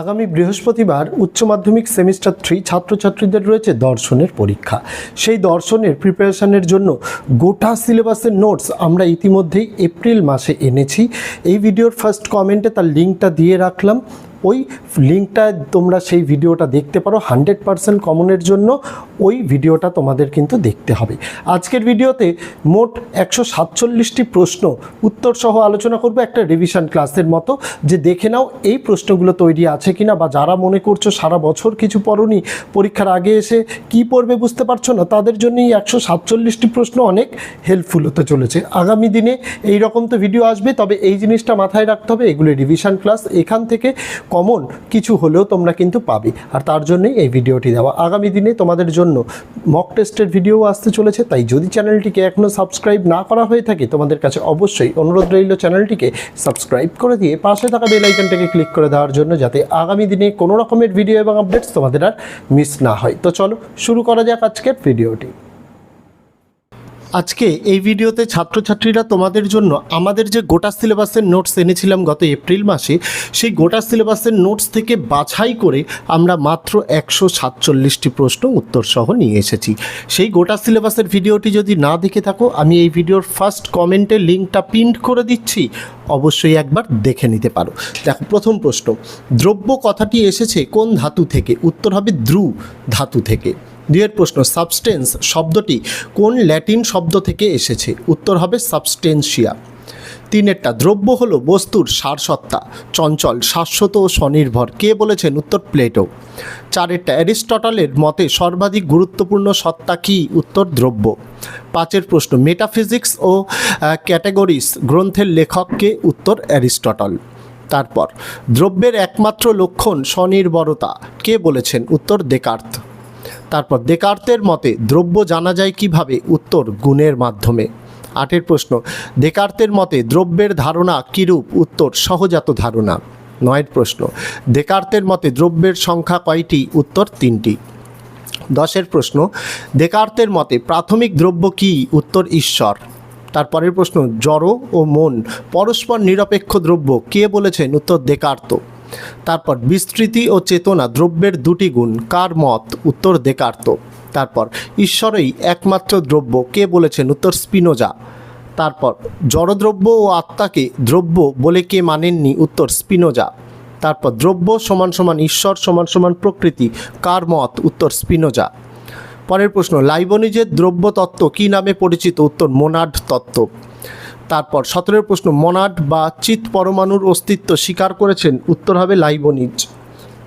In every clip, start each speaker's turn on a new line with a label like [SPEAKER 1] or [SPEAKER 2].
[SPEAKER 1] আগামী বৃহস্পতিবার উচ্চ মাধ্যমিক সেমিস্টার থ্রি ছাত্রছাত্রীদের রয়েছে দর্শনের পরীক্ষা। সেই দর্শনের প্রিপারেশনের জন্য গোটা সিলেবাসের নোটস আমরা ইতিমধ্যেই এপ্রিল মাসে এনেছি। এই ভিডিওর ফার্স্ট কমেন্টে তার লিঙ্কটা দিয়ে রাখলাম। ওই লিঙ্কটা তোমরা সেই ভিডিওটা দেখতে পারো হান্ড্রেড পারসেন্ট কমনের জন্য ওই ভিডিওটা তোমাদের কিন্তু দেখতে হবে। আজকের ভিডিওতে মোট একশো সাতচল্লিশটি প্রশ্ন উত্তর সহ আলোচনা করব একটা রিভিশন ক্লাসের মতো, যে দেখে নাও এই প্রশ্নগুলো তৈরি আছে কিনা বা যারা মনে করছ সারা বছর কিছু পড়নি, পরীক্ষার আগে এসে কি পড়বে বুঝতে পারছ না, তাদের জন্য এই একশো সাতচল্লিশটি প্রশ্ন অনেক হেল্পফুল হতে চলেছে। আগামী দিনে এই রকম তো ভিডিও আসবে, তবে এই জিনিসটা মাথায় রাখতে হবে, এগুলো রিভিশন ক্লাস এখান থেকে কমন কিছু হলেও তোমরা কিন্তু পাবে। আর তার জন্যই এই ভিডিওটি দেওয়া। আগামী দিনে তোমাদের জন্য মক টেস্টের ভিডিও আসতে চলেছে, তাই যদি চ্যানেলটিকে এখনও সাবস্ক্রাইব না করা হয়ে থাকে, তোমাদের কাছে অবশ্যই অনুরোধ রইল চ্যানেলটিকে সাবস্ক্রাইব করে দিয়ে পাশে থাকা বেল আইকনটাকে ক্লিক করে দেওয়ার জন্য, যাতে আগামী দিনে কোনো রকমের ভিডিও এবং আপডেটস তোমাদের আর মিস না হয়। তো চলো, শুরু করা যাক আজকের ভিডিওটি আজকে এই ভিডিওতে ছাত্রছাত্রীরা তোমাদের জন্য আমাদের যে গোটা সিলেবাসের নোটস এনেছিলাম গত এপ্রিল মাসে, সেই গোটা সিলেবাসের নোটস থেকে বাছাই করে আমরা মাত্র একশো সাতচল্লিশটি প্রশ্ন উত্তরসহ নিয়ে এসেছি। সেই গোটা সিলেবাসের ভিডিওটি যদি না দেখে থাকো, আমি এই ভিডিওর ফার্স্ট কমেন্টে লিঙ্কটা পিন্ট করে দিচ্ছি, অবশ্যই একবার দেখে নিতে পারো। দেখো, প্রথম প্রশ্ন, দ্রব্য কথাটি এসেছে কোন ধাতু থেকে? উত্তর হবে দ্রু ধাতু থেকে। দুয়ের প্রশ্ন সাবস্টেন্স শব্দটি কোন ল্যাটিন শব্দ থেকে এসেছে? উত্তর হবে সাবস্টেন্সিয়া তিনেরটা, দ্রব্য হলো বস্তুর সারসত্তা, চঞ্চল, শাশ্বত ও স্বনির্ভর। কে বলেছেন? উত্তর প্লেটো। চারেরটা, অ্যারিস্টটলের মতে সর্বাধিক গুরুত্বপূর্ণ সত্তা কি? উত্তর দ্রব্য। পাঁচের প্রশ্ন মেটাফিজিক্স ও ক্যাটাগরিস গ্রন্থের লেখককে উত্তর অ্যারিস্টটল। তারপর, দ্রব্যের একমাত্র লক্ষণ স্বনির্ভরতা। কে বলেছেন? উত্তর দেকার্ত তারপর দেকার্তের মতে দ্রব্য জানা যায় কীভাবে? উত্তর গুণের মাধ্যমে। আটের প্রশ্ন দেকার্তের মতে দ্রব্যের ধারণা কিরূপ? উত্তর, সহজাত ধারণা। নয়ের প্রশ্ন দেকার্তের মতে দ্রব্যের সংখ্যা কয়টি? উত্তর, তিনটি। দশের প্রশ্ন দেকার্তের মতে প্রাথমিক দ্রব্য কি? উত্তর, ঈশ্বর। তারপরের প্রশ্ন, জড় ও মন পরস্পর নিরপেক্ষ দ্রব্য কে বলেছেন? উত্তর দেকার্ত তারপর বিস্তৃতি ও চেতনা দ্রব্যের দুটি গুণ, কার মত, উত্তর দেকার্ত তারপর ঈশ্বরই একমাত্র দ্রব্য, কে বলেছেন উত্তর স্পিনোজা। তারপর জড়দ্রব্য ও আত্মাকে দ্রব্য বলে কে মানেননি উত্তর স্পিনোজা। তারপর দ্রব্য সমান সমান ঈশ্বর সমান সমান প্রকৃতি, কার মত, উত্তর স্পিনোজা। পরের প্রশ্ন, লাইবনিজের দ্রব্য তত্ত্ব কী নামে পরিচিত? উত্তর মোনাড তত্ত্ব। তারপর সতেরোর প্রশ্ন মনাট বা চিত পরমাণুর অস্তিত্ব স্বীকার করেছেন, উত্তর হবে লাইবনিজ।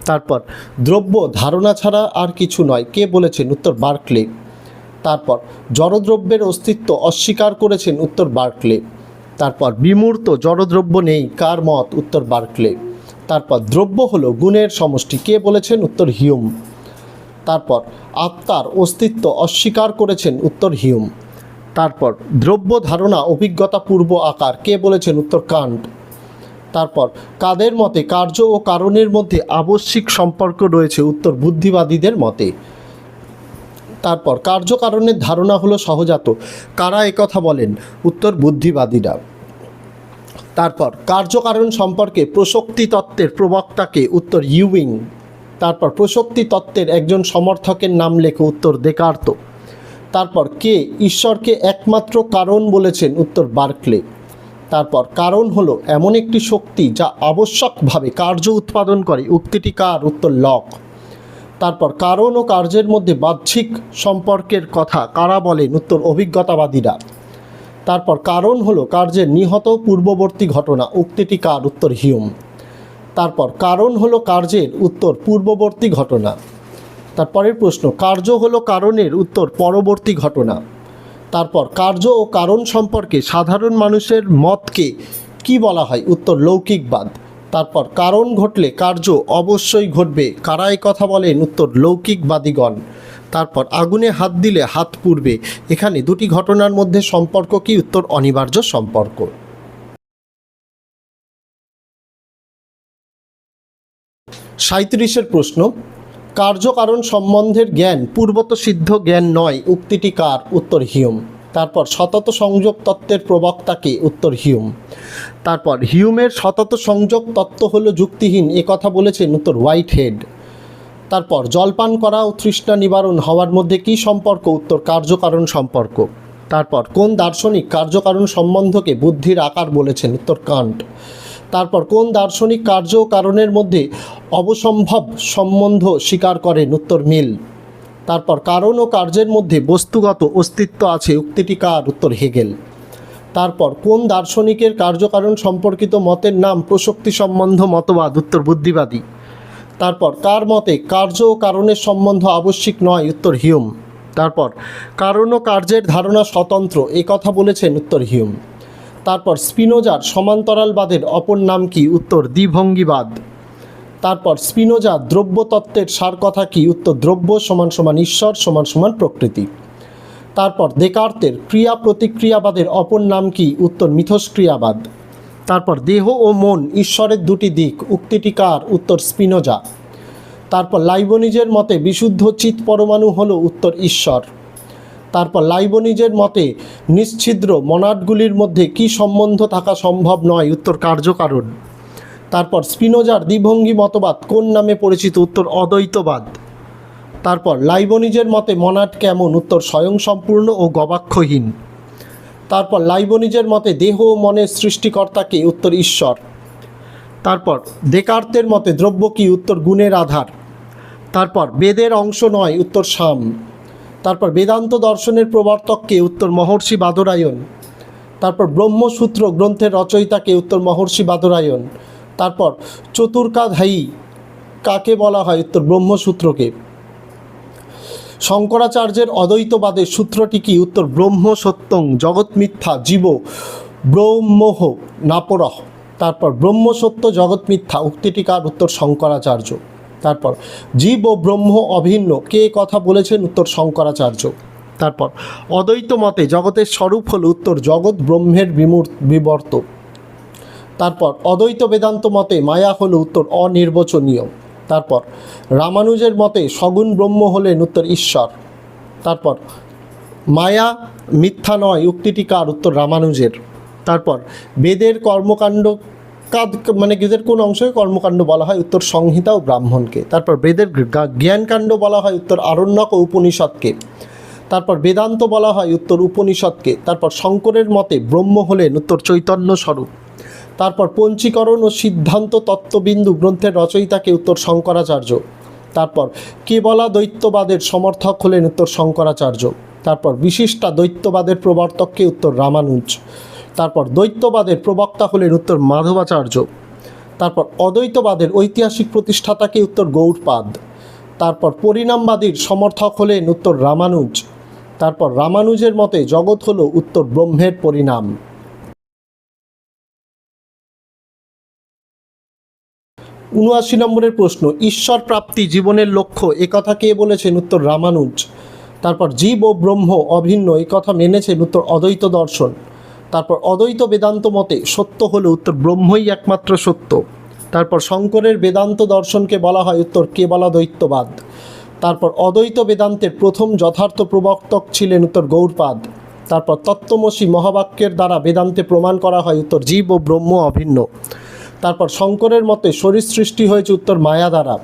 [SPEAKER 1] তারপর, দ্রব্য ধারণা ছাড়া আর কিছু নয়, কে বলেছেন? উত্তর বার্কলে। তারপর, জড়দ্রব্যের অস্তিত্ব অস্বীকার করেছেন, উত্তর বার্কলে। তারপর, বিমূর্ত জড়দ্রব্য নেই, কার মত? উত্তর বার্কলে। তারপর, দ্রব্য হলো গুণের সমষ্টি, কে বলেছেন? উত্তর হিউম। তারপর, আত্মার অস্তিত্ব অস্বীকার করেছেন, উত্তর হিউম। তারপর, দ্রব্য ধারণা, অভিজ্ঞতা পূর্ব আকার, কে বলেছেন উত্তর কান্ট তারপর, কাদের মতে, কার্য ও কারণের মধ্যে আবশ্যিক সম্পর্ক রয়েছে উত্তর বুদ্ধিবাদীদের মতে? তারপর কার্যকারণের ধারণা হলো সহজাত, কারা একথা বলেন? উত্তর বুদ্ধিবাদীরা। তারপর কার্যকারণ সম্পর্কে প্রশক্তি তত্ত্বের প্রবক্তাকে উত্তর ইউইং। তারপর প্রশক্তি তত্ত্বের একজন সমর্থকের নাম লেখো উত্তর দেকার্ত। তারপর কে ঈশ্বরকে একমাত্র কারণ বলেছেন? উত্তর বার্কলে। তারপর কারণ হলো এমন একটি শক্তি যা আবশ্যকভাবে কার্য উৎপাদন করে। উক্তিটি কার? উত্তর লক। তারপর কারণ ও কার্যের মধ্যে বাহ্যিক সম্পর্কের কথা কারা বলেন? উত্তর অভিজ্ঞতাবাদীরা। তারপর কারণ হলো কার্যের নিহত পূর্ববর্তী ঘটনা। উক্তিটি কার? উত্তর হিউম। তারপর কারণ হলো কার্যের উত্তর পূর্ববর্তী ঘটনা। তারপরের প্রশ্ন, কার্য হলো কারণের উত্তর, পরবর্তী ঘটনা। তারপর, কার্য ও কারণ সম্পর্কে সাধারণ মানুষের মতকে কি বলা হয়? উত্তর লৌকিকবাদ তারপর, কারণ ঘটলে কার্য অবশ্যই ঘটবে। কারা কথা বলেন? উত্তর লৌকিকবাদীগণ তারপর, আগুনে হাত দিলে হাত পুড়বে। এখানে দুটি ঘটনার মধ্যে সম্পর্ক কি? উত্তর, অনিবার্য সম্পর্ক। সাঁত্রিশের প্রশ্ন কার্যকারণ সম্বন্ধের জ্ঞান পূর্বত সিদ্ধ জ্ঞান নয়, উক্তিটি কার? উত্তর হিউম। তারপর সতত সংযোগ তত্ত্বের প্রবক্তাকে উত্তর হিউম। তারপর হিউমের সতত সংযোগ তত্ত্ব হলো যুক্তিহীন, এ কথা বলেছেন উত্তর হোয়াইট হেড তারপর জলপান করা ও তৃষ্ণা নিবারণ হওয়ার মধ্যে কী সম্পর্ক? উত্তর কার্যকারণ সম্পর্ক। তারপর কোন দার্শনিক কার্যকারণ সম্বন্ধকে বুদ্ধির আকার বলেছেন? উত্তর কান্ট। তারপর কোন দার্শনিক কার্য কারণের মধ্যে অবসম্ভব সম্বন্ধ স্বীকার করেন? উত্তর, মিল। তারপর, কারণ ও কার্যের মধ্যে বস্তুগত অস্তিত্ব আছে, উক্তিটি কার? উত্তর, হেগেল। তারপর, কোন দার্শনিকের কার্যকারণ সম্পর্কিত মতের নাম প্রশক্তি সম্বন্ধ মতবাদ? উত্তর, বুদ্ধিবাদী। তারপর, কার মতে কার্য ও কারণের সম্বন্ধ আবশ্যিক নয়? উত্তর, হিউম। তারপর, কারণ ও কার্যের ধারণা স্বতন্ত্র, এ কথা বলেছেন উত্তর, হিউম। তারপর স্পিনোজার সমান্তরালবাদের অপর নাম কি? উত্তর দ্বিভঙ্গিবাদ। তারপর স্পিনোজা দ্রব্যতত্ত্বের সার কথা কি? উত্তর দ্রব্য সমান সমান ঈশ্বর, সমান সমান প্রকৃতি। তারপর দেকার্তের ক্রিয়া প্রতিক্রিয়াবাদের অপর নাম কি? উত্তর মিথস্ক্রিয়াবাদ। তারপর দেহ ও মন ঈশ্বরের দুটি দিক, উক্তিটি কার? উত্তর স্পিনোজা। তারপর লাইবনিজের মতে বিশুদ্ধ চিত পরমাণু হলো উত্তর ঈশ্বর। তারপর লাইবনিজের মতে নিশ্ছিদ্র মনাটগুলির মধ্যে কি সম্বন্ধ থাকা সম্ভব নয়? উত্তর কার্যকারণ। তারপর স্পিনোজার দ্বিভঙ্গি মতবাদ কোন নামে পরিচিত? উত্তর অদ্বৈতবাদ। তারপর লাইবনিজের মতে মনাট কেমন? উত্তর স্বয়ংসম্পূর্ণ ও গবাক্ষহীন। তারপর লাইবনিজের মতে দেহ ও মনের সৃষ্টিকর্তাকে? উত্তর ঈশ্বর। তারপর দেকার্তের মতে দ্রব্য কি? উত্তর গুণের আধার। তারপর বেদের অংশ নয়? উত্তর শাম তারপর বেদান্ত দর্শনের প্রবর্তককে উত্তর মহর্ষি বাদরায়ণ, তারপর ব্রহ্মসূত্র গ্রন্থের রচয়িতাকে উত্তর মহর্ষি বাদরায়ণ, তারপর চতুর্কাধায়ী, কাকে বলা হয় উত্তর ব্রহ্মসূত্রকে? শঙ্করাচার্যের অদ্বৈতবাদের সূত্রটি কি? উত্তর ব্রহ্ম সত্যং জগৎ মিথ্যা জীব ব্রহ্মহ নাপরহ। তারপর ব্রহ্ম সত্য জগৎ মিথ্যা, উক্তিটি কার? উত্তর শঙ্করাচার্য। তারপর, জীব ও ব্রহ্ম অভিন্ন, কে কথা বলেছেন উত্তর শঙ্করাচার্য? তারপর, অদ্বৈত মতে জগতের স্বরূপ হল উত্তর জগৎ, ব্রহ্মের বিমূর, বিবর্ত। তারপর, অদ্বৈত বেদান্ত মতে মায়া হল উত্তর অনির্বচনীয়। তারপর, রামানুজের মতে সগুণ ব্রহ্ম হলেন উত্তর ঈশ্বর। তারপর, মায়া মিথ্যা নয়, উক্তিটি কার উত্তর রামানুজের? তারপর, বেদের কর্মকাণ্ড কাদ মানে বেদের কোন অংশকে কর্মকাণ্ড বলা হয় উত্তর সংহিতা ও ব্রাহ্মণকে। তারপর বেদের জ্ঞানকাণ্ড বলা হয় উত্তর আরণ্যক ও উপনিষদকে। তারপর বেদান্ত বলা হয় উত্তর উপনিষদকে। তারপর শঙ্করের মতে ব্রহ্ম হলেন উত্তর চৈতন্য স্বরূপ। তারপর পঞ্চীকরণ ও সিদ্ধান্ত তত্ত্ববিন্দু গ্রন্থের রচয়িতাকে উত্তর শঙ্করাচার্য। তারপর কেবলা দৈত্যবাদের সমর্থক হলেন উত্তর শঙ্করাচার্য। তারপর বিশিষ্টা দ্বৈতবাদের প্রবর্তককে উত্তর রামানুজ। তারপর দ্বৈতবাদের প্রবক্তা হলেন উত্তর মাধবাচার্য। তারপর অদ্বৈতবাদের ঐতিহাসিক প্রতিষ্ঠাতাকে উত্তর গৌড়পাদ। তারপর পরিণামবাদীর সমর্থক হলেন উত্তর রামানুজ। তারপর রামানুজের মতে জগৎ হলো উত্তর ব্রহ্মের পরিণাম। উনআশি নম্বরের প্রশ্ন, ঈশ্বর প্রাপ্তি জীবনের লক্ষ্য একথা কে বলেছেন উত্তর রামানুজ? তারপর জীব ও ব্রহ্ম অভিন্ন এই কথা মেনেছেন উত্তর অদ্বৈত দর্শন। তারপর অদ্বৈত বেদান্ত মতে সত্য হলো উত্তর ব্রহ্মই একমাত্র সত্য। তারপর শঙ্করের বেদান্ত দর্শনকে বলা হয় উত্তর কেবলা দ্বৈতবাদ তারপর অদ্বৈত বেদান্তের প্রথম যথার্থ প্রবক্তক ছিলেন উত্তর গৌরপাদ তারপর তত্ত্বমসী মহাবাক্যের দ্বারা বেদান্তে প্রমাণ করা হয় উত্তর জীব ও ব্রহ্ম অভিন্ন। তারপর শঙ্করের মতে শরীর সৃষ্টি হয়েছে উত্তর মায়া দ্বারা।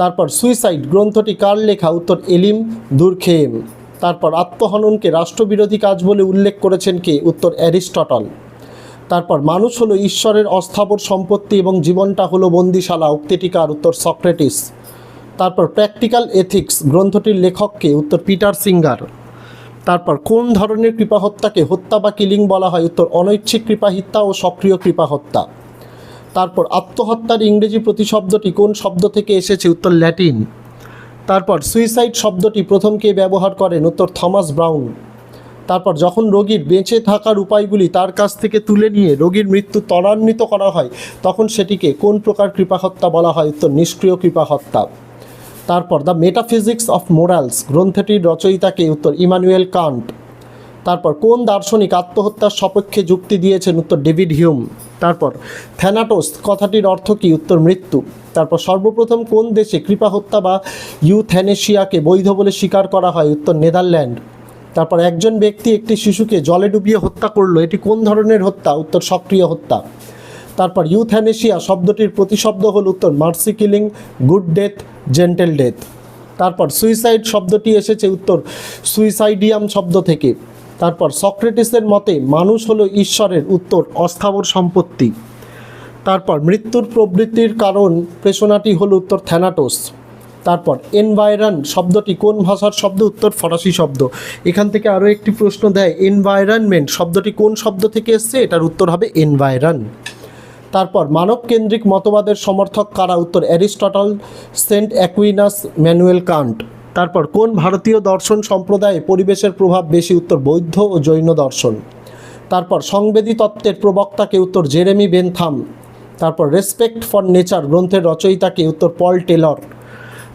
[SPEAKER 1] তারপর সুইসাইড গ্রন্থটি কার লেখা উত্তর এলিম দুর্খেম। তারপর আত্মহননকে রাষ্ট্রবিরোধী কাজ বলে উল্লেখ করেছেন কে? উত্তর অ্যারিস্টটল। তারপর মানুষ হলো ঈশ্বরের অস্থাবর সম্পত্তি এবং জীবনটা হলো বন্দিশালা, উক্তিটিকার উত্তর সক্রেটিস। তারপর প্র্যাকটিক্যাল এথিক্স গ্রন্থটির লেখককে উত্তর পিটার সিঙ্গার। তারপর কোন ধরনের কৃপাহত্যাকে হত্যা বা কিলিং বলা হয়? উত্তর অনৈচ্ছিক কৃপাহত্যা ও সক্রিয় কৃপাহত্যা। তারপর আত্মহত্যার ইংরেজি প্রতিশব্দটি কোন শব্দ থেকে এসেছে? উত্তর ল্যাটিন। তারপর সুইসাইড শব্দটি প্রথম কে ব্যবহার করেন উত্তর থমাস ব্রাউন। তারপর যখন রোগীর বেঁচে থাকার উপায়গুলি তার কাছ থেকে তুলে নিয়ে রোগীর মৃত্যু ত্বরান্বিত করা হয়, তখন সেটিকে কোন প্রকার কৃপাহত্যা বলা হয়? উত্তর, নিষ্ক্রিয় কৃপাহত্যা। তারপর দ্য মেটাফিজিক্স অফ মোরালস, গ্রন্থটির রচয়িতাকে উত্তর, ইমানুয়েল কান্ট। তারপর কোন দার্শনিক আত্মহত্যার সপক্ষে যুক্তি দিয়েছেন উত্তর ডেভিড হিউম? তারপর থ্যানাটোস, কথাটির অর্থ কী? উত্তর মৃত্যু। তারপর সর্বপ্রথম কোন দেশে কৃপা হত্যা বা ইউথ্যানেশিয়াকে বৈধ বলে স্বীকার করা হয়? উত্তর নেদারল্যান্ড। তারপর একজন ব্যক্তি একটি শিশুকে জলে ডুবিয়ে হত্যা করল, এটি কোন ধরনের হত্যা? উত্তর সক্রিয় হত্যা। তারপর ইউথ্যানেশিয়া শব্দটির প্রতিশব্দ হল উত্তর mercy killing, good death, gentle death. তারপর সুইসাইড শব্দটি এসেছে উত্তর সুইসাইডিয়াম শব্দ থেকে। তারপর সক্রেটিসের মতে, মানুষ হলো ঈশ্বরের উত্তর অস্থাবর সম্পত্তি। তারপর মৃত্যুর প্রবৃত্তির কারণ প্রেষণাটি হলো উত্তর থ্যানাটোস। তারপর এনভায়রন শব্দটি কোন ভাষার শব্দ? উত্তর ফরাসি শব্দ। এখান থেকে আরও একটি প্রশ্ন দেয়, এনভায়রনমেন্ট শব্দটি কোন শব্দ থেকে এসছে? এটার উত্তর হবে এনভায়রন। তারপর মানবকেন্দ্রিক মতবাদের সমর্থক কারা? উত্তর Aristotle, Saint Aquinas, Immanuel Kant. তারপর, কোন ভারতীয় দর্শন সম্প্রদায়ে পরিবেশের প্রভাব বেশি উত্তর বৌদ্ধ ও জৈন দর্শন? তারপর সংবেদী তত্ত্বের প্রবক্তাকে উত্তর জেরেমি বেনথাম। তারপর, রেসপেক্ট ফর নেচার গ্রন্থের রচয়িতাকে উত্তর পল টেলর।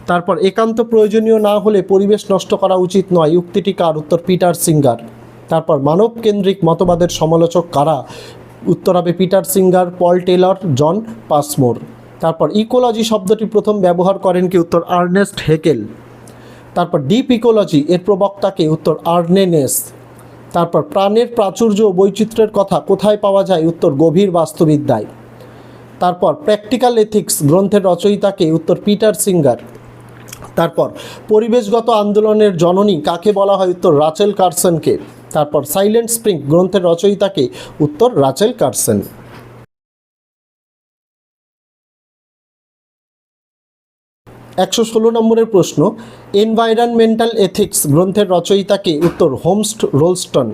[SPEAKER 1] তারপর, একান্ত প্রয়োজনীয় না হলে পরিবেশ নষ্ট করা উচিত নয়, উক্তিটি কার? উত্তর পিটার সিঙ্গার। তারপর, মানবকেন্দ্রিক মতবাদের সমালোচক কারা? উত্তর হবে Peter Singer, Paul Taylor, John Passmore. তারপর, ইকোলজি শব্দটি প্রথম ব্যবহার করেন কি উত্তর আর্নেস্ট হেকেল? তারপর ডিপ ইকোলজি এর প্রবক্তাকে উত্তর আর্নেনেস। তারপর প্রাণের প্রাচুর্য ও বৈচিত্র্যের কথা কোথায় পাওয়া যায়? উত্তর গভীর বাস্তুবিদ্যায়। তারপর প্র্যাকটিক্যাল এথিক্স গ্রন্থের রচয়িতাকে উত্তর পিটার সিঙ্গার। তারপর পরিবেশগত আন্দোলনের জননী কাকে বলা হয়? উত্তর রাচেল কার্সনকে। তারপর সাইলেন্ট স্প্রিং গ্রন্থের রচয়িতাকে উত্তর রাচেল কার্সন। একশো ষোলো নম্বরের প্রশ্ন, এনভায়রনমেন্টাল এথিক্স গ্রন্থের রচয়িতাকে উত্তর হোমস্ট রোলস্টন,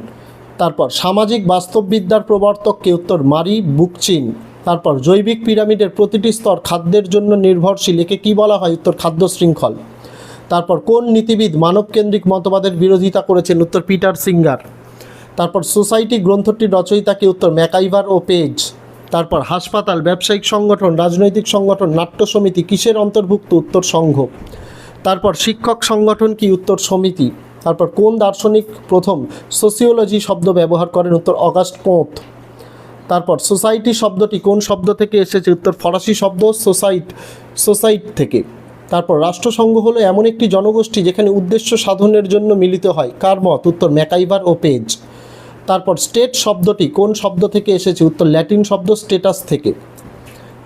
[SPEAKER 1] তারপর সামাজিক বাস্তববিদ্যার প্রবর্তককে উত্তর মারি বুকচিন, তারপর জৈবিক পিরামিডের প্রতিটি স্তর খাদ্যের জন্য নির্ভরশীল, একে কী বলা হয়? উত্তর খাদ্য শৃঙ্খল। তারপর কোন নীতিবিদ মানবকেন্দ্রিক মতবাদের বিরোধিতা করেছেন? উত্তর পিটার সিঙ্গার। তারপর সোসাইটি গ্রন্থটির রচয়িতাকে উত্তর ম্যাকাইভার ও পেজ। তারপর হাসপাতাল, ব্যবসায়িক সংগঠন, রাজনৈতিক সংগঠন, নাট্য সমিতি, কিসের অন্তর্ভুক্ত উত্তর সংঘ? তারপর শিক্ষক সংগঠন কি উত্তর সমিতি? তারপর কোন দার্শনিক প্রথম সোসিওলজি শব্দ ব্যবহার করেন উত্তর অগাস্ট পোঁত? তারপর সোসাইটি শব্দটি কোন শব্দ থেকে এসেছে? উত্তর ফরাসি শব্দ সোসাইট সোসাইট থেকে। তারপর রাষ্ট্রসংঘ হলো এমন একটি জনগোষ্ঠী যেখানে উদ্দেশ্য সাধনের জন্য মিলিত হয়। কার মত? উত্তর ম্যাকাইভার ও পেজ। তারপর স্টেট শব্দটি কোন শব্দ থেকে এসেছে? উত্তর ল্যাটিন শব্দ স্টেটাস থেকে।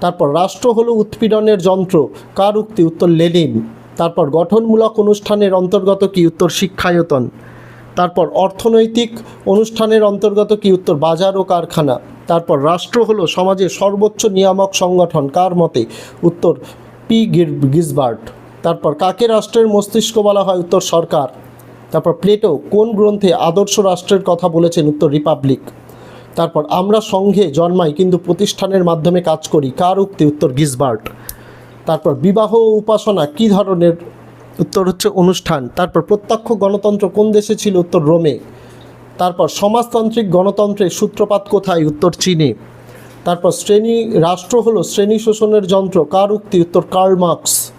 [SPEAKER 1] তারপর রাষ্ট্র হলো উৎপীড়নের যন্ত্র। কার উক্তি? উত্তর লেনিন। তারপর গঠনমূলক অনুষ্ঠানের অন্তর্গত কি? উত্তর শিক্ষায়তন। তারপর অর্থনৈতিক অনুষ্ঠানের অন্তর্গত কি? উত্তর বাজার ও কারখানা। তারপর রাষ্ট্র হলো সমাজের সর্বোচ্চ নিয়ামক সংগঠন। কার মতে? উত্তর পি গির গিসবার্ট। তারপর কাকে রাষ্ট্রের মস্তিষ্ক বলা হয়? উত্তর সরকার। তারপর প্লেটো কোন গ্রন্থে আদর্শ রাষ্ট্রের কথা বলেছেন উত্তর রিপাবলিক? তারপর আমরা সংঘে জন্মাই কিন্তু প্রতিষ্ঠানের মাধ্যমে কাজ করি, কার উক্তি? উত্তর গিসবার্ট। তারপর বিবাহ উপাসনা কী ধরনের? উত্তর হচ্ছে অনুষ্ঠান। তারপর প্রত্যক্ষ গণতন্ত্র কোন দেশে ছিল? উত্তর রোমে। তারপর সমাজতান্ত্রিক গণতন্ত্রের সূত্রপাত কোথায়? উত্তর চীনে। তারপর শ্রেণি, রাষ্ট্র হলো শ্রেণি শোষণের যন্ত্র। কার উক্তি? উত্তর কার্ল মার্কস।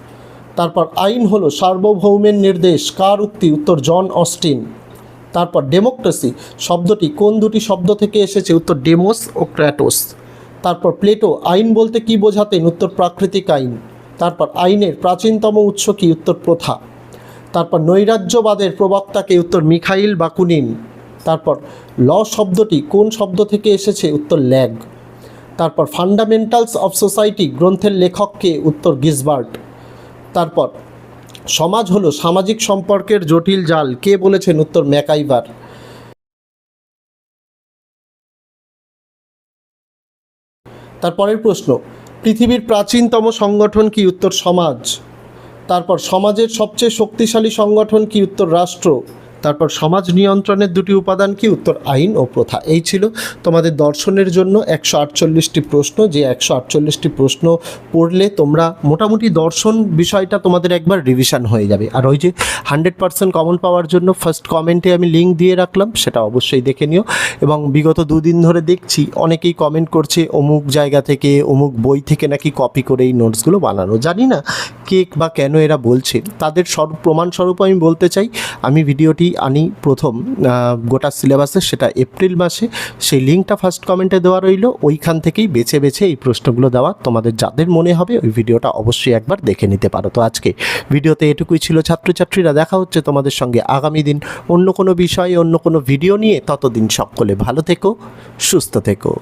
[SPEAKER 1] তারপর আইন হলো সার্বভৌমের নির্দেশ। কার উক্তি? উত্তর জন অস্টিন। তারপর ডেমোক্রেসি। শব্দটি কোন দুটি শব্দ থেকে এসেছে? উত্তর ডেমোস ও ক্র্যাটোস। তারপর প্লেটো, আইন বলতে কি বোঝাতেন? উত্তর প্রাকৃতিক আইন। তারপর আইনের প্রাচীনতম উৎস কি? উত্তর প্রথা। তারপর নৈরাজ্যবাদের প্রবক্তাকে উত্তর মিখাইল বাকুনিন। তারপর ল শব্দটি কোন শব্দ থেকে এসেছে? উত্তর ল্যাগ। তারপর ফান্ডামেন্টালস অফ সোসাইটি গ্রন্থের লেখককে উত্তর গিসবার্ট। তারপর, সমাজ হলো সামাজিক সম্পর্কের জটিল জাল। কে বলেছেন উত্তর? ম্যাকাইবার তারপরের প্রশ্ন, পৃথিবীর প্রাচীনতম সংগঠন কি উত্তর? সমাজ। তারপর, সমাজের সবচেয়ে শক্তিশালী সংগঠন কি উত্তর? রাষ্ট্র। তারপর সমাজ নিয়ন্ত্রণের দুটি উপাদান কি? উত্তর আইন ও প্রথা। এই ছিল তোমাদের দর্শনের জন্য একশো আটচল্লিশটি প্রশ্ন। যে একশো আটচল্লিশটি প্রশ্ন পড়লে তোমরা মোটামুটি দর্শন বিষয়টা তোমাদের একবার রিভিশন হয়ে যাবে। আর ওই যে হান্ড্রেড পার্সেন্ট কমন পাওয়ার জন্য ফার্স্ট কমেন্টে আমি লিঙ্ক দিয়ে রাখলাম, সেটা অবশ্যই দেখে নিও। এবং বিগত দুদিন ধরে দেখছি অনেকেই কমেন্ট করছে, অমুক জায়গা থেকে, অমুক বই থেকে নাকি কপি করে এই নোটসগুলো বানানো। জানি না কে বা কেন এরা বলছে, তাদের সর প্রমাণস্বরূপ আমি বলতে চাই। আমি ভিডিওটি আনি প্রথম গোটা সিলেবাসে, সেটা এপ্রিল মাসে। সেই লিঙ্কটা ফার্স্ট কমেন্টে দেওয়া রইল, ওইখান থেকেই বেছে বেছে এই প্রশ্নগুলো দেওয়া। তোমাদের যাদের মনে হবে, ওই ভিডিওটা অবশ্যই একবার দেখে নিতে পারো। তো আজকে ভিডিওতে এটুকুই ছিল। ছাত্রছাত্রীরা, দেখা হচ্ছে তোমাদের সঙ্গে আগামী দিন অন্য কোনো বিষয়ে, অন্য কোনো ভিডিও নিয়ে। ততদিন সকলে ভালো থেকো, সুস্থ থেকো।